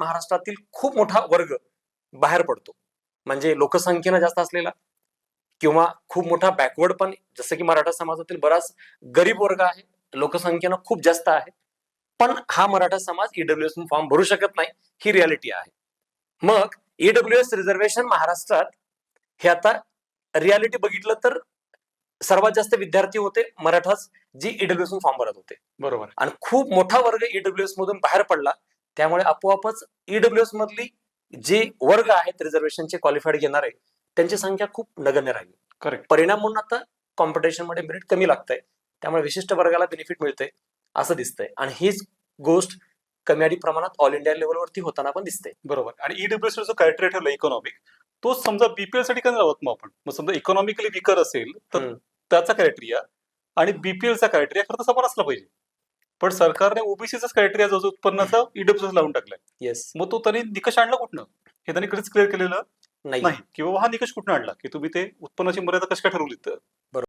महाराष्ट्रातील खूप मोठा वर्ग बाहेर पडतो. म्हणजे लोकसंख्येनं जास्त असलेला किंवा खूप मोठा बॅकवर्ड पण जसं की मराठा समाजातील बराच गरीब वर्ग आहे लोकसंख्येनं खूप जास्त आहे. पण हा मराठा समाज ईडब्ल्यूएस फॉर्म भरू शकत नाही ही रियालिटी आहे. मग ईडब्ल्यूएस रिझर्वेशन महाराष्ट्रात हे आता रियालिटी बघितलं तर सर्वात जास्त विद्यार्थी होते मराठाच जी ईडब्ल्यूएस फॉर्म भरत होते. बरोबर. आणि खूप मोठा वर्ग ईडब्ल्यूएस मधून बाहेर पडला त्यामुळे आपोआपच ईडब्ल्यूएस मधली जे वर्ग आहेत रिझर्वेशनचे क्वालिफाईड घेणारे त्यांची संख्या खूप नगण्य राहिली. करेक्ट परिणाम म्हणून आता कॉम्पिटिशनमध्ये मेरिट कमी लागतंय. त्यामुळे विशिष्ट वर्गाला बेनिफिट मिळतंय असं दिसतंय. आणि हीच गोष्ट कमी अधिक प्रमाणात ऑल इंडिया लेवलवरती होताना पण दिसते. बरोबर. आणि ईडब्ल्यूएस जो क्रायटेरिया ठेवला इकॉनॉमिक तो समजा बीपीएलसाठी का लावत मग आपण? मग समजा इकॉनॉमिकली विकर असेल तर. त्याचा क्रायटेरिया आणि बीपीएलचा क्रायटेरिया खरं तर समान असला पाहिजे. पण सरकारने ओबीसीचाच क्रायटेरिया जो जो उत्पन्नाचा ईडब्ल्यूएस लावून टाकलाय. येस मग तो त्यांनी निकष आणला कुठनं? हे त्यांनी कधीच क्लिअर केलेलं नाही. नाही. की बाबा हा निकष कुठनं आणला? की तुम्ही ते उत्पन्नाची मर्यादा कशी काय ठरवली तर